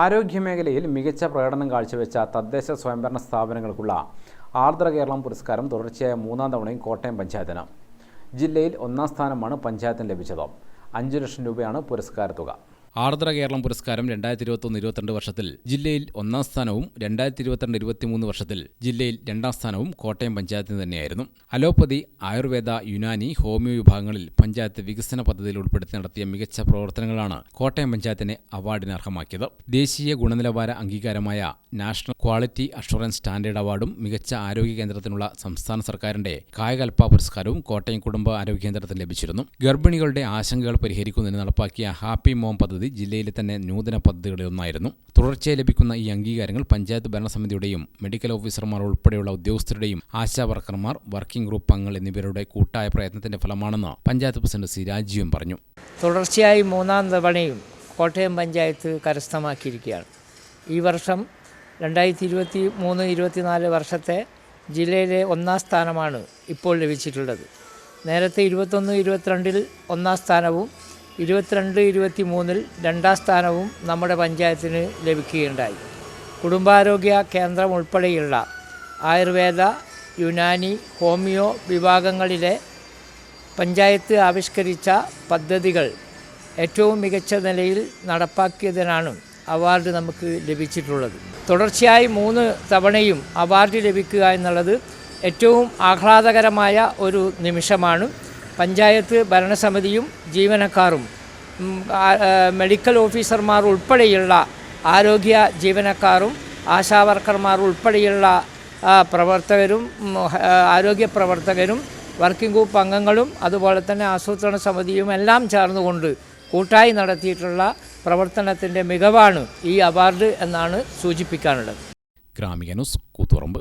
ആരോഗ്യമേഖലയിൽ മികച്ച പ്രകടനം കാഴ്ചവെച്ച തദ്ദേശ സ്വയംഭരണ സ്ഥാപനങ്ങൾക്കുള്ള ആർദ്ര കേരളം പുരസ്കാരം തുടർച്ചയായ മൂന്നാം തവണയും കോട്ടയം പഞ്ചായത്തിന്. ജില്ലയിൽ ഒന്നാം സ്ഥാനമാണ് പഞ്ചായത്തിന് ലഭിച്ചത്. അഞ്ചു ലക്ഷം രൂപയാണ് പുരസ്കാര തുക ആർദ്ര കേരളം പുരസ്കാരം രണ്ടായിരത്തി ഇരുപത്തൊന്ന് ഇരുപത്തിരണ്ട് വർഷത്തിൽ ജില്ലയിൽ ഒന്നാം സ്ഥാനവും രണ്ടായിരത്തി ഇരുപത്തിരണ്ട് ഇരുപത്തിമൂന്ന് വർഷത്തിൽ ജില്ലയിൽ രണ്ടാം സ്ഥാനവും കോട്ടയം പഞ്ചായത്തിന് തന്നെയായിരുന്നു. അലോപ്പതി ആയുർവേദ യുനാനി ഹോമിയോ വിഭാഗങ്ങളിൽ പഞ്ചായത്ത് വികസന പദ്ധതിയിൽ ഉൾപ്പെടുത്തി നടത്തിയ മികച്ച പ്രവർത്തനങ്ങളാണ് കോട്ടയം പഞ്ചായത്തിനെ അവാർഡിന് അർഹമാക്കിയത്. ദേശീയ ഗുണനിലവാര അംഗീകാരമായ നാഷണൽ ക്വാളിറ്റി അഷുറൻസ് സ്റ്റാൻഡേർഡ് അവാർഡും മികച്ച ആരോഗ്യ കേന്ദ്രത്തിനുള്ള സംസ്ഥാന സർക്കാരിന്റെ കായകൽപ്പ പുരസ്കാരവും കോട്ടയം കുടുംബ ആരോഗ്യ കേന്ദ്രത്തിന് ലഭിച്ചിരുന്നു. ഗർഭിണികളുടെ ആശങ്കകൾ പരിഹരിക്കുന്നതിന് നടപ്പാക്കിയ ഹാപ്പി മോം പദ്ധതി ജില്ലയിലെ തന്നെ നൂതന പദ്ധതികളിലൊന്നായിരുന്നു തുടർച്ചയായി ലഭിക്കുന്ന ഈ അംഗീകാരങ്ങൾ പഞ്ചായത്ത് ഭരണസമിതിയുടെയും മെഡിക്കൽ ഓഫീസർമാർ ഉൾപ്പെടെയുള്ള ഉദ്യോഗസ്ഥരുടെയും ആശാ വർക്കർമാർ വർക്കിംഗ് ഗ്രൂപ്പ് അംഗങ്ങൾ എന്നിവരുടെ കൂട്ടായ പ്രയത്നത്തിന്റെ ഫലമാണെന്ന് പഞ്ചായത്ത് പ്രസിഡന്റ് സി രാജീവൻ പറഞ്ഞു. തുടർച്ചയായി മൂന്നാം തവണയും കോട്ടയം പഞ്ചായത്ത് കരസ്ഥമാക്കിയിരിക്കുകയാണ്. ഈ വർഷം രണ്ടായിരത്തി ഇരുപത്തി മൂന്ന് ഇരുപത്തിനാല് വർഷത്തെ ജില്ലയിലെ ഒന്നാം സ്ഥാനമാണ് ഇപ്പോൾ ലഭിച്ചിട്ടുള്ളത്. നേരത്തെ ഇരുപത്തൊന്ന് ഇരുപത്തിരണ്ടിൽ ഒന്നാം സ്ഥാനവും ഇരുപത്തിരണ്ട് ഇരുപത്തി മൂന്നിൽ രണ്ടാം സ്ഥാനവും നമ്മുടെ പഞ്ചായത്തിന് ലഭിക്കുകയുണ്ടായി. കുടുംബാരോഗ്യ കേന്ദ്രം ഉൾപ്പെടെയുള്ള ആയുർവേദ യുനാനി ഹോമിയോ വിഭാഗങ്ങളിലെ പഞ്ചായത്ത് ആവിഷ്കരിച്ച പദ്ധതികൾ ഏറ്റവും മികച്ച നിലയിൽ നടപ്പാക്കിയതിനാണ് അവാർഡ് നമുക്ക് ലഭിച്ചിട്ടുള്ളത്. തുടർച്ചയായി മൂന്ന് തവണയും അവാർഡ് ലഭിക്കുക എന്നുള്ളത് ഏറ്റവും ആഹ്ലാദകരമായ ഒരു നിമിഷമാണ്. പഞ്ചായത്ത് ഭരണസമിതിയും ജീവനക്കാരും മെഡിക്കൽ ഓഫീസർമാർ ഉൾപ്പെടെയുള്ള ആരോഗ്യ ജീവനക്കാരും ആശാവർക്കർമാർ ഉൾപ്പെടെയുള്ള പ്രവർത്തകരും ആരോഗ്യ പ്രവർത്തകരും വർക്കിംഗ് ഗ്രൂപ്പ് അംഗങ്ങളും അതുപോലെ തന്നെ ആസൂത്രണ സമിതിയും എല്ലാം ചേർന്നുകൊണ്ട് കൂട്ടായി നടത്തിയിട്ടുള്ള പ്രവർത്തനത്തിന്റെ മികവാണ് ഈ അവാർഡ് എന്നാണ് സൂചിപ്പിക്കാനുള്ളത്. ഗ്രാമിക ന്യൂസ് കൂത്തുറമ്പ്